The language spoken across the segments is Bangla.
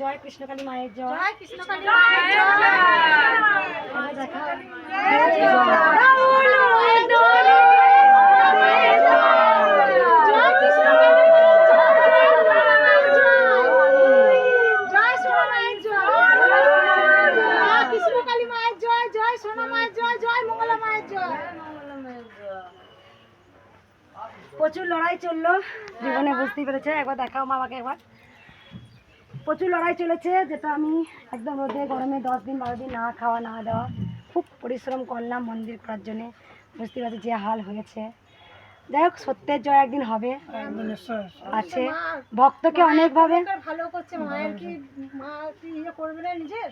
জয় কৃষ্ণকালী মায়ের জয়। জয় কৃষ্ণকালী মায়ের জয় দেখা কৃষ্ণকালী মায়ের জয়। জয় কৃষ্ণকালী জয় জয় মায়ের জয় জয়। মঙ্গলা মায়ের জয় প্রচুর লড়াই চলল জীবনে বুঝতেই পেরেছে একবার দেখাও মা আমাকে একবার। প্রচুর লড়াই চলেছে যেটা আমি একদম রোদে গরমে দশ দিন বারো দিন না খাওয়া না দেওয়া খুব পরিশ্রম করলাম মন্দির করার জন্যে। বুঝতে পারছি যে হাল হয়েছে। যাই হোক সত্যের জয় একদিন হবে। আছে। ভক্তকে অনেকভাবে ভালো করছে মায়ের কি মা ইয়ে করবে না নিজের?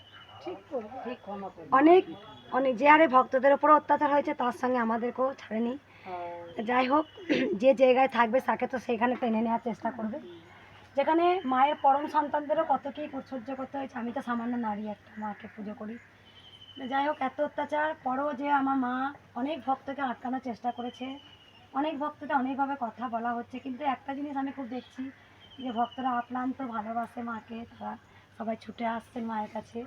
অনেক অনেক যে আরে ভক্তদের উপর অত্যাচার হয়েছে তার সঙ্গে আমাদেরকেও ছাড়েনি। যাই হোক যে জায়গায় থাকবে তাকে তো সেখানে টেনে নেওয়ার চেষ্টা করবে। যেখানে মায়ের পরম সন্তানদেরও কত কী সহ্য করতে হয়েছে, আমি তো সামান্য নারী একটা, মাকে পুজো করি। যাই হোক, এত অত্যাচার, পরও যে আমার মা অনেক ভক্তকে আটকানোর চেষ্টা করেছে, অনেক ভক্তকে অনেকভাবে কথা বলা হচ্ছে, কিন্তু একটা জিনিস আমি খুব দেখছি, যে ভক্তরা আপ্রান্ত ভালোবাসে মাকে, তারা সবাই ছুটে আসছেন মায়ের কাছে।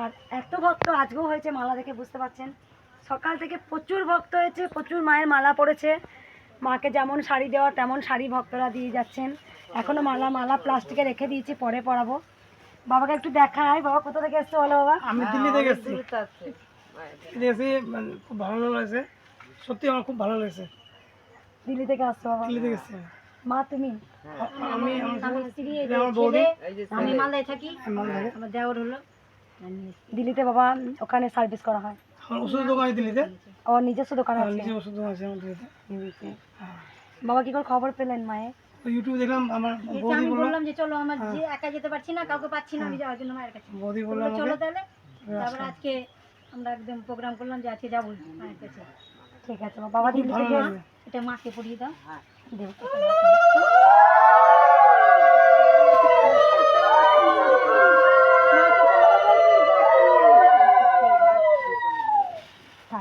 আর এত ভক্ত আজকেও হয়েছে মালা দেখে, বুঝতে পারছেন? সকাল থেকে প্রচুর ভক্ত হয়েছে, প্রচুর মায়ের মালা পড়েছে। মাকে যেমন শাড়ি দেওয়া তেমন শাড়ি ভক্তরা দিয়ে যাচ্ছেন। এখনও মালা মালা প্লাস্টিকে রেখে দিয়েছি পরে পরাবো। বাবাকে একটু দেখায় বাবা কোথা থেকে এসছো বলো বাবা? আমি দিল্লি থেকে এসেছি। দিল্লি এসে মানে খুব ভালো লাগছে। সত্যি আমার খুব ভালো লাগছে। দিল্লি থেকে আসছো বাবা? দিল্লি থেকে এসেছি মা তুমি? আমি আমার আমি স্ত্রী বৌদি। আমি মালদায় থাকি। আমার দেওয়ার হলো। দিল্লিতে বাবা ওখানে সার্ভিস করা হয়। আমার ওষুধ দোকান দিল্লিতে? ও নিজস্ব দোকান আর আছে। নিজে ওষুধ দোকান আছে আমার দিল্লিতে। হ্যাঁ। বাবা কি করে খবর পেলেন মায়ের? ইউটিউবে দেখলাম আমার বৌদি আমি বললাম যে চলো আমার যে একা যেতে পারছি না কাউকে পাচ্ছি না আমি যাওয়ার জন্য মায়ের কাছে। বৌদি বলল বলল, চলো তাহলে তারপরে আজকে আমরা একদম প্রোগ্রাম করলাম যে আজকে যাব মায়ের কাছে। ঠিক আছে বাবা। এটা মাকে পড়িয়ে দাও।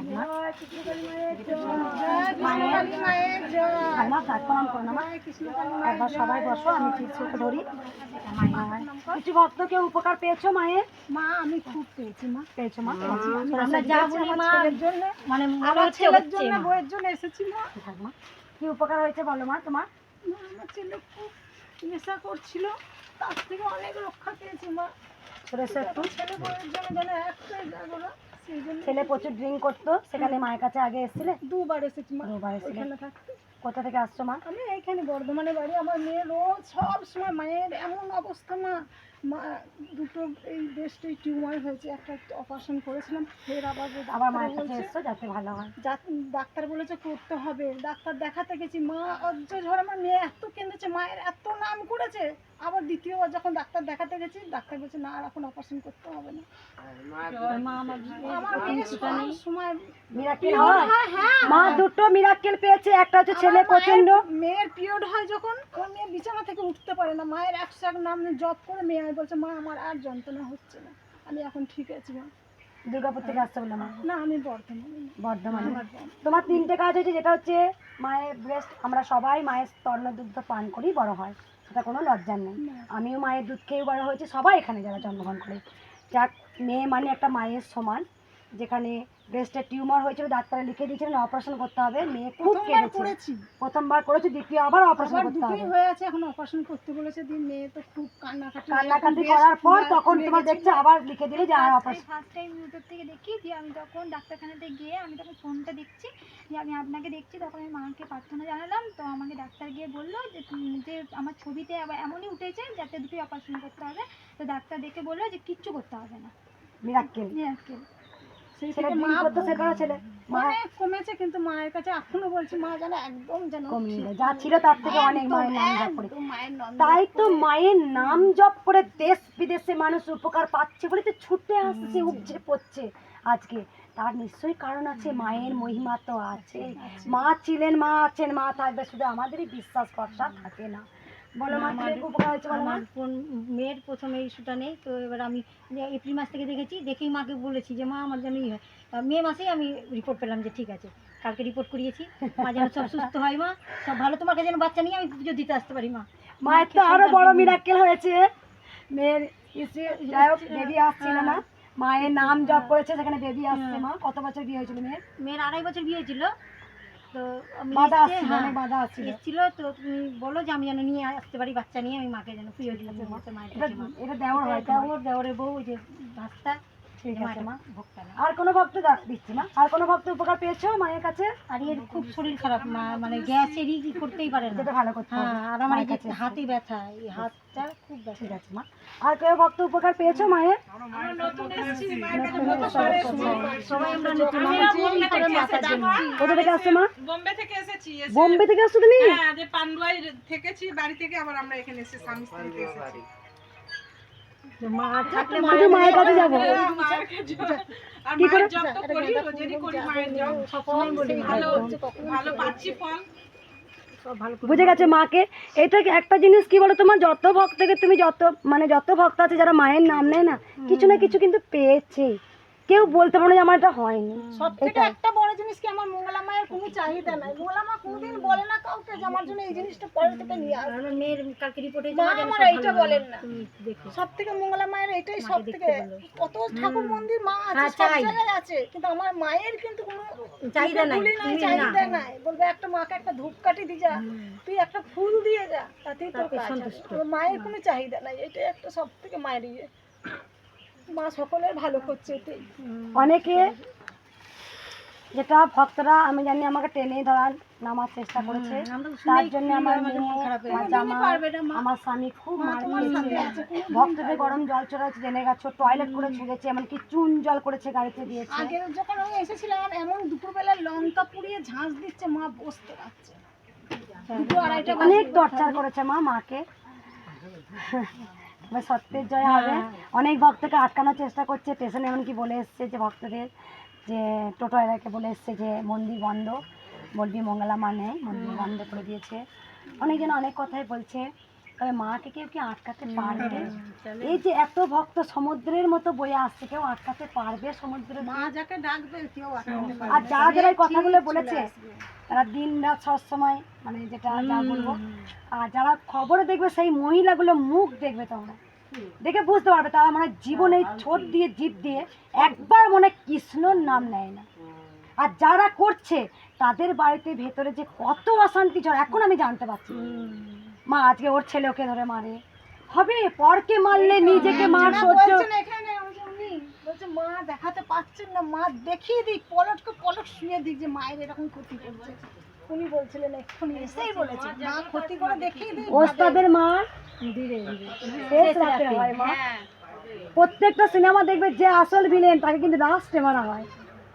জয় কৃষ্ণকালী মায়ের জয় থাক প্রণাম করো না। একবার সবাই বসো আমি টিপসকে ধরি। কিছু ভক্তকে উপকার পেয়েছ মায়ের? মা আমি খুব পেয়েছি মা। পেয়েছ মা? আমরা যা বলি মা জন্য মানে আমার ছেলের জন্য বইয়ের জন্য এসেছি মা। থাক কি উপকার হয়েছে বলো মা তোমার? আমার ছেলে খুব নেশা করছিল তার থেকে অনেক রক্ষা পেয়েছি মা। একটু। ছেলে বইয়ের জন্য যেন একটাই জায়গা জন্য ছেলে প্রচুর ড্রিঙ্ক করতো সেখানে মায়ের কাছে আগে এসেছিলে? দুবার এসেছি মা দুবার এসেছিলে। কোথা থেকে আসছো মা? আমি এখানে বর্ধমানে বাড়ি আমার মেয়ে রোজ সব সময় মায়ের এমন অবস্থা মা। মা দুটো এই বেস্টে টিউমার হয়েছে একটা অপারেশন করেছিলাম ফের আবার আবার ডাক্তার মায়ের কাছে এসছো যাতে ভালো হয়। যা- ডাক্তার বলেছে করতে হবে ডাক্তার দেখাতে গেছি মা অজ্জ ঝড় আমার মেয়ে এত কেঁদেছে মায়ের এত নাম করেছে আবার দ্বিতীয়বার যখন ডাক্তার দেখাতে গেছি ডাক্তার বলছে না আর এখন অপারেশন করতে হবে না। মা আমার আমার মেয়ে সব সময় হ্যাঁ? হ্যাঁ মা দুটো মিরাক্কেল পেয়েছে একটা হচ্ছে ছেলে প্রচণ্ড মেয়ের পিরিয়ড হয় যখন ওর মেয়ে বিছানা থেকে উঠতে পারে না মায়ের একশো এক নাম জব করে মেয়ে বলছে মা আমার আর যন্ত্রণা হচ্ছে না। আমি এখন ঠিক আছি মা। দুর্গাপুর থেকে আসতে বললাম না আমি বর্ধমানে বর্ধমানে? তোমার তিনটে কাজ হয়েছে যেটা হচ্ছে মায়ের ব্রেস্ট আমরা সবাই মায়ের স্তর্ণ দুগ্ধ পান করেই বড় হয়। সেটা কোনো লজ্জার নেই। আমিও মায়ের দুধ খেয়ে বড় হয়েছি সবাই এখানে যারা জন্মগ্রহণ করে। যাক মেয়ে মানে একটা মায়ের সমান যেখানে ব্রেস্টের টিউমার হয়েছিল ডাক্তার লিখে দিয়েছিলেন অপারেশন করতে হবে। মেয়ে খুব করেছি। প্রথমবার করেছে দ্বিতীয় আবার অপারেশন করতে হবে। হয়ে আছে এখন অপারেশন করতে বলেছে দিন মেয়ে তো খুব কান্নাকাটি কান্নাকাটি করার পর তখন তোমার দেখছে আবার লিখে দিলে যে আর অপারেশন ফার্স্ট টাইম ইউটিউব থেকে দেখি যে আমি তখন ডাক্তারখানাতে গিয়ে আমি তখন ফোনটা দেখছি যে আমি আপনাকে দেখছি তখন আমি মাকে প্রার্থনা জানালাম তো আমাকে ডাক্তার গিয়ে বলল যে যে আমার ছবিতে আবার এমনই উঠেছে যাতে দুটোই অপারেশন করতে হবে। তো ডাক্তার দেখে বলল যে কিচ্ছু করতে হবে না। মিরাক্কেল Miracle। সেই ছেলে থেকে ড্রিঙ্ক মা করতো সেটাও ছেলে। অনেক কমেছে কিন্তু মায়ের কাছে এখনও বলছি মা যেন একদম যেন কমিয়ে দেয়। যা ছিল তার থেকে অনেক মায়ের নাম জপ করে। একদম মায়ের নাম তাই তো মায়ের নাম জপ করে দেশ বিদেশে মানুষ উপকার পাচ্ছে বলে তো ছুটে আসছে উপচে পড়ছে আজকে। তার নিশ্চয়ই কারণ আছে মায়ের মহিমা তো আছে। মা ছিলেন মা আছেন মা থাকবে শুধু আমাদেরই বিশ্বাস ভরসা থাকে না। বলো মা কি উপকার হয়েছে বলো মা। আমার কোন মেয়ের প্রথমে ইস্যুটা নেই তো এবার আমি যে এপ্রিল মাস থেকে দেখেছি দেখেই মাকে বলেছি যে মা আমার জন্য ই হয়। তা মে মাসেই আমি রিপোর্ট পেলাম যে ঠিক আছে কালকে রিপোর্ট করিয়েছি। মা যেন সব সুস্থ হয় মা। সব ভালো। তোমার কাছে যেন বাচ্চা নিয়ে আমি পুজো দিতে আসতে পারি মা। মায়ের তো আরও বড় মিরাক্কেল হয়েছে। মেয়ের ইসে যাই হোক বেবি আসছিল না। মায়ের নাম জপ করেছে সেখানে বেবি আসছে মা। কত বছর বিয়ে হয়েছিল মেয়ের? মেয়ের আড়াই বছর বিয়ে হয়েছিল। তো বাধা আসছিল হ্যাঁ, অনেক বাধা আসছিল। এসেছিল তো তুমি বলো যে আমি যেন নিয়ে আসতে পারি বাচ্চা নিয়ে আমি মাকে যেন প্রিয় দিলাম মায়ের এটা দেওয়ার হয় দেওয়ার দেওয়ারে বউ ওই যে ভাস্তা ঠিক আছে মা। আর কোনো ভক্ত দিচ্ছি মা। আর কোনো ভক্ত উপকার পেয়েছ মায়ের কাছে? আর এর খুব শরীর খারাপ মা। মানে গ্যাসেরই কি করতেই পারে না। ভালো করতে হ্যাঁ আর আমার এই হাতে ব্যথা এই হাতটা খুব ব্যথা। ঠিক আছে মা। আর কেউ ভক্ত উপকার পেয়েছ মায়ের? সবাই আমরা নতুন আমার করে মাথার জন্য কোথা থেকে আসছো মা? বোম্বে থেকে এসেছি বোম্বে থেকে আসছো তুমি? হ্যাঁ যে পান্ডুয়াই থেকেছি বাড়ি থেকে আবার আমরা এখানে এসে স্বামী এসেছি। শুধু মায়ের কাছে যাব। হ্যাঁ, মায়ের করে? বুঝে গেছে মাকে? এটা একটা জিনিস কি বলো তোমার যত ভক্তকে তুমি যত মানে যত ভক্ত আছে যারা মায়ের নাম নেয় না কিছু না কিছু কিন্তু পেয়েছে কেউ বলতে পারো যে আমার এটা হয়নি। সব থেকে একটা বড় জিনিস কি আমার মঙ্গলা মায়ের কোনো চাহিদা নাই। মঙ্গলা মা কোনোদিন বলে না কাউকে যে আমার জন্য এই জিনিসটা পরে থেকে নিয়ে আস আমার মেয়ের কালকে রিপোর্টে মা আমার এইটা বলেন না। তুমি দেখো। সব থেকে মঙ্গলা মায়ের এটাই সব দেখতে থেকে কত ঠাকুর মন্দির মা আছে হ্যাঁ, সব জায়গায় আছে। কিন্তু আমার মায়ের কিন্তু কোনো চাহিদা নাই, ফুলি নাই তুমি চাহিদা নাই। বলবে একটা মাকে একটা ধূপকাঠি দিয়ে যা তুই একটা ফুল দিয়ে যা তাতেই তোর কাজ হবে। মায়ের কোনো চাহিদা নাই। এটাই একটা সবথেকে মায়ের ইয়ে। মা সকলের ভালো করছে অনেকে যেটা ভক্তরা আমি জানি আমাকে টেনে ধরার নামার চেষ্টা করেছে। তার জন্য আমার আমার জামা আমার স্বামী খুব মার খেয়েছে ভক্তদের গরম জল চড়াচ্ছে জেনে গেছো? টয়লেট করে ছুঁড়েছে এমনকি চুন জল করেছে গাড়িতে দিয়েছে। আগে যখন আমি এসেছিলাম এমন দুপুরবেলা লঙ্কা পুড়িয়ে ঝাঁস দিচ্ছে মা বসতে পারছে অনেক টর্চার করেছে মা মাকে। এবার সত্যের জয় হবে। অনেক ভক্তকে আটকানোর চেষ্টা করছে স্টেশন এমনকি বলে এসছে যে ভক্তদের যে টোটো এলাকে বলে এসছে যে মন্দির বন্ধ। বলবি মঙ্গলা মানে মন্দির বন্ধ করে দিয়েছে। অনেকজন অনেক কথাই বলছে। তবে মাকে কেউ কি আটকাতে পারবে? এই যে এত ভক্ত সমুদ্রের মতো বয়ে আসছে কেউ আটকাতে পারবে সমুদ্রের মা যাকে ডাকবে কেউ আর যারা যারা এই কথাগুলো বলেছে তারা দিন রাত সবসময় মানে যেটা যা বলব আর যারা খবরে দেখবে সেই মহিলাগুলো মুখ দেখবে তোমরা। দেখে বুঝতে পারবে তারা মানে জীবনে ছোট দিয়ে জীব দিয়ে একবার মনে কৃষ্ণর নাম নেয় না। আর যারা করছে তাদের বাড়িতে ভেতরে যে কত অশান্তি চলে এখন আমি জানতে পারছি। মা আজকে ওর ছেলে ওকে ধরে মারে। হবে পরকে মারলে নিজেকে মার সহ্য। বলছেন এখানে ওই যে উনি, বলছে মা দেখাতে পাচ্ছেন না মা দেখিয়ে দিক পলটকে পলট শুয়ে দিক যে মায়ের এরকম ক্ষতি করছে। উনি বলছিলেন এক্ষুনি এসেই বলেছে মা ক্ষতি করে দেখিয়ে দিক ওস্তাদের মার হয় মা। প্রত্যেকটা সিনেমা দেখবে যে আসল ভিলেন তাকে কিন্তু লাস্টে মারা হয়।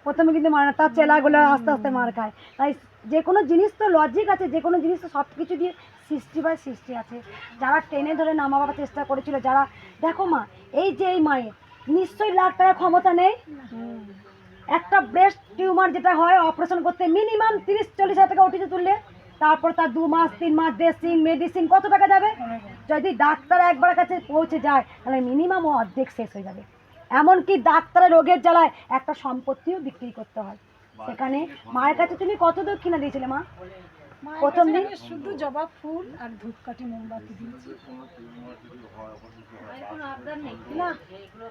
প্রথমে কিন্তু মারা তার চেলাগুলো আস্তে আস্তে মার খায়। তাই যে কোনো জিনিস তো লজিক আছে যে কোনো জিনিস তো সব কিছু দিয়ে সৃষ্টি বাই সৃষ্টি আছে। যারা টেনে ধরে নামাবার চেষ্টা করেছিল যারা দেখো মা এই যে এই মায়ের নিশ্চয়ই লাখ টাকার ক্ষমতা নেই। একটা ব্রেস্ট টিউমার যেটা হয় অপারেশন করতে মিনিমাম তিরিশ চল্লিশ হাজার টাকা ওটিতে তুললে তারপর তার দু মাস তিন মাস ড্রেসিং মেডিসিন কত টাকা যাবে? যদি ডাক্তার একবার কাছে পৌঁছে যায় তাহলে মিনিমাম অর্ধেক শেষ হয়ে যাবে। এমনকি ডাক্তারের রোগের জ্বালায় একটা সম্পত্তিও বিক্রি করতে হয়। সেখানে মায়ের কাছে তুমি কত দক্ষিণা দিয়েছিলে মা? প্রথম দিন? শুধু জবা ফুল আর ধূপকাঠি মোমবাতি দিয়েছি। না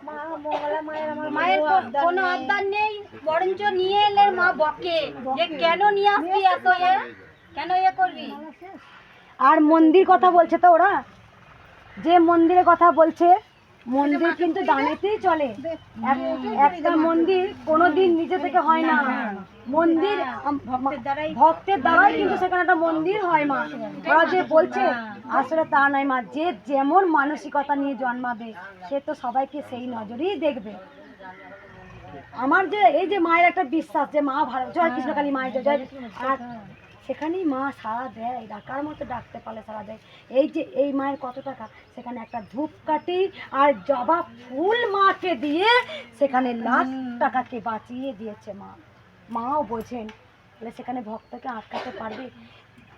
মা মঙ্গলা মায়ের আমার মায়ের কোনো নেই। আবদার নেই বরঞ্চ নিয়ে এলে মা বকে। যে কেন নিয়ে আসবি এত এ কেন এ করবি? আর মন্দির কথা বলছে তো ওরা? যে মন্দিরের কথা বলছে মন্দির কিন্তু দানেতেই চলে। একটা মন্দির কোনোদিন নিজে থেকে হয় না। মন্দির ভক্তের দ্বারাই কিন্তু সেখানে একটা মন্দির হয় মা। ওরা যে বলছে, আসলে তা নয় মা, যে যেমন মানসিকতা নিয়ে জন্মাবে, সে তো সবাইকে সেই নজরেই দেখবে। আমার যে, এই যে মায়ের একটা বিশ্বাস যে মা ভালো, জয় কৃষ্ণকালী মায়ের জয় আর সেখানেই মা সারা দেয় ডাকার মতো ডাকতে পারলে সারা দেয়। এই যে এই মায়ের কত টাকা সেখানে একটা ধূপকাঠি আর জবা ফুল মাকে দিয়ে সেখানে লাখ টাকাকে বাঁচিয়ে দিয়েছে মা। মাও বোঝেন তাহলে সেখানে ভক্তকে আটকাতে পারবে?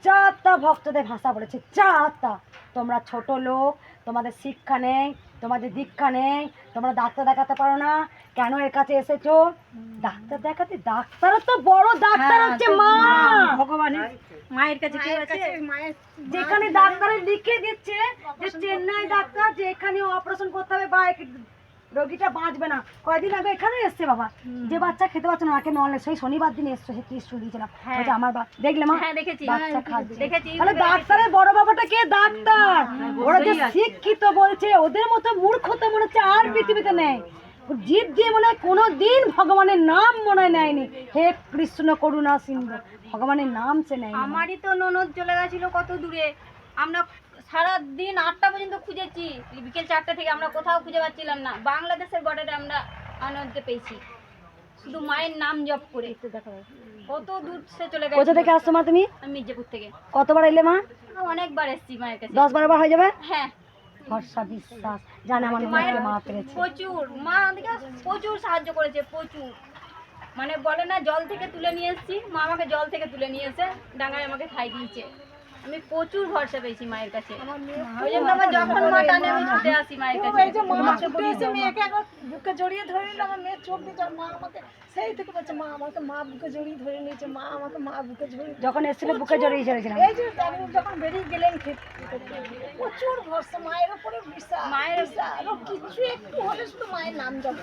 যা তা ভক্তদের ভাষা বলেছে যা তা। তোমরা ছোট লোক তোমাদের শিক্ষা নেই তোমাদের দীক্ষা নেই তোমরা ডাক্তার দেখাতে পারো না। কেন এর কাছে এসেছ? ডাক্তার দেখাতে ডাক্তারও তো বড় ডাক্তার হ্যাঁ, হচ্ছে মা। ভগবানের মায়ের কাছে। কেউ মায়ের আছে? মায়ের যেখানে ডাক্তারে লিখে দিচ্ছে যে চেন্নাই ডাক্তার যে এখানে অপারেশন করতে হবে বা রোগীটা বাঁচবে না। কয়দিন আগে এখানে এসছে বাবা। যে বাচ্চা খেতে পারছে না ওকে নলে সেই শনিবার দিন এসছে সে দিয়েছিলাম। হ্যাঁ। আমার বা- দেখলে মা? হ্যাঁ দেখেছি। বাচ্চা খাচ্ছে দেখেছি তাহলে ডাক্তারের বড় বাবাটা কে? ডাক্তার। ওরা যে শিক্ষিত বলছে ওদের মতো মূর্খ তো মনে হচ্ছে আর পৃথিবীতে নেই। জীব দিয়ে মনে হয় কোনো দিন ভগবানের নাম মনে হয় নেয়নি। হে কৃষ্ণ করুণা সিন্ধু ভগবানের নাম সে নেয়নি। আমারই তো ননদ চলে গেছিল কত দূরে। আমরা সারা দিন আটটা পর্যন্ত খুঁজেছি। বিকেল চারটা থেকে আমরা কোথাও খুঁজে পাচ্ছিলাম না। বাংলাদেশের বর্ডারে আমরা আনন্দে পেয়েছি। শুধু মায়ের নাম জপ করে। কত দূর সে চলে কোথা থেকে আসছো মা তুমি? মির্জাপুর থেকে। কতবার এলে মা? অনেকবার এসেছি মায়ের কাছে। দশ বারো বার হয়ে যাবে? হ্যাঁ। ভরসা বিশ্বাস। জানে আমার মায়ের মা পেরেছে। প্রচুর। মা আমাদেরকে প্রচুর সাহায্য করেছে প্রচুর। মানে বলে না জল থেকে তুলে নিয়ে এসেছি। মা আমাকে জল থেকে তুলে নিয়ে এসে ডাঙায় আমাকে খাই দিয়েছে। আমি প্রচুর ভরসা পেয়েছি মায়ের কাছে। ওই জন্য আমার যখন মা টানে আমি ছুটে আসি মায়ের কাছে। এই যে মা ছুটে এসে মেয়েকে একবার বুকে জড়িয়ে ধরে নিল। আমার মেয়ের চোখ দিয়ে মা আমাকে সেই থেকে বলছে মা আমাকে মা বুকে জড়িয়ে ধরে নিয়েছে মা আমাকে মা বুকে জড়িয়ে যখন এসেছিল বুকে জড়িয়ে চলেছিলাম। এই যে আপনি যখন বেরিয়ে গেলেন খেতে প্রচুর ভরসা মায়ের উপরে বিশ্বাস মায়ের- ও কিছু একটু হলে শুধু মায়ের নাম জপ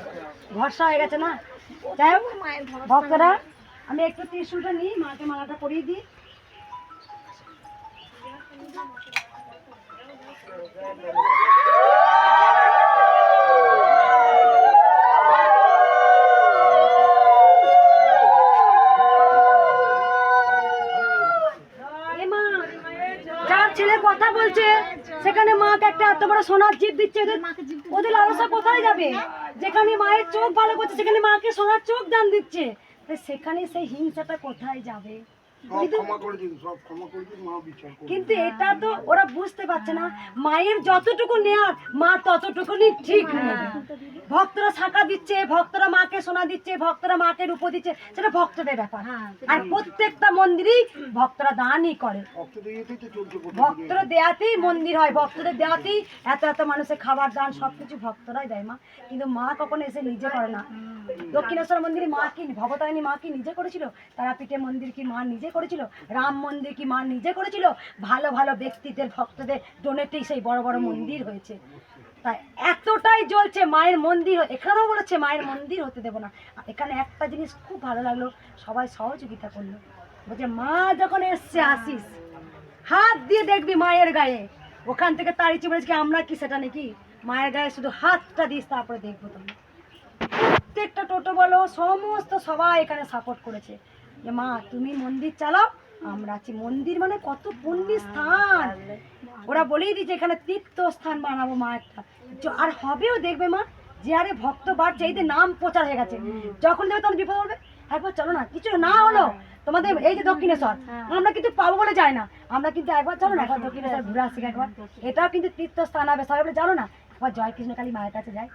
ভরসা হয়ে গেছে না? যাই হোক মায়ের ভরসা ভক্তরা আমি একটু ত্রিশুলটা নিই মাকে মালাটা পরিয়ে দিই। ছেলে কথা বলছে, সেখানে মাকে একটা এত বড় সোনার জিপ দিচ্ছে, ওদের লালসা কোথায় যাবে? যেখানে মায়ের চোখ ভালো করছে, সেখানে মাকে সোনার চোখ দান দিচ্ছে। সেখানে সেই হিংসাটা কোথায় যাবে? সব ক্ষমা করে দিন সব ক্ষমা করে দিন মা বিচার করুন। কিন্তু এটা তো ওরা বুঝতে পারছে না। মায়ের যতটুকু নেয়ার মা ততটুকুনি ঠিক ভক্তরা শাখা দিচ্ছে ভক্তরা মাকে সোনা দিচ্ছে ভক্তরা মাকে রূপ দিচ্ছে সেটা ভক্তদের ব্যাপার। আর প্রত্যেকটা মন্দিরেই ভক্তরা দানই করে। ভক্তরা দেয়াতেই মন্দির হয় ভক্তদের দেয়াতেই এত এত মানুষের খাবার দান সবকিছু ভক্তরাই দেয় মা। কিন্তু মা কখনো এসে নিজে করে না। দক্ষিণেশ্বর মন্দিরে মা কি ভবতারিণী মা কি নিজে করেছিল? তারাপীঠে মন্দির কি মা নিজে করেছিল? রাম মন্দির কি মা নিজে করেছিল? ভালো ভালো ব্যক্তিদের, ভক্তদের ডোনেটেই সেই বড় বড় মন্দির হয়েছে। তাই এতটাই জ্বলছে মায়ের মন্দির এখানেও বলেছে মায়ের মন্দির হতে দেবো না। এখানে একটা জিনিস খুব ভালো লাগল, সবাই সহযোগিতা করল। বলছে, মা যখন এসছে আসিস হাত দিয়ে দেখবি মায়ের গায়ে। ওখান থেকে তাড়িয়েছি বলেছি কি আমরা কি সেটা নাকি? মায়ের গায়ে শুধু হাতটা দিস, তারপরে দেখব তুমি প্রত্যেকটা টোটো বলো, সমস্ত সবাই এখানে সাপোর্ট করেছে। যে মা তুমি মন্দির চালাও। আমরা আছি মন্দির মানে কত পুণ্য স্থান। ওরা বলেই দিয়েছে এখানে তীর্থ স্থান বানাবো মা একটা। আর হবেও দেখবে মা যে আরে ভক্ত বাড়ছে এই যে নাম প্রচার হয়ে গেছে। যখন দেখবে তখন বিপদ হবে। একবার চলো না কিছু না হলো তোমাদের এই যে দক্ষিণেশ্বর আমরা কিন্তু পাবো বলে যাই না। আমরা কিন্তু একবার চলো না একবার দক্ষিণেশ্বর ঘুরে আসি একবার। এটাও কিন্তু তীর্থস্থান হবে সবাই বলে জানো না একবার জয় কৃষ্ণ কালী মায়ের কাছে যায়।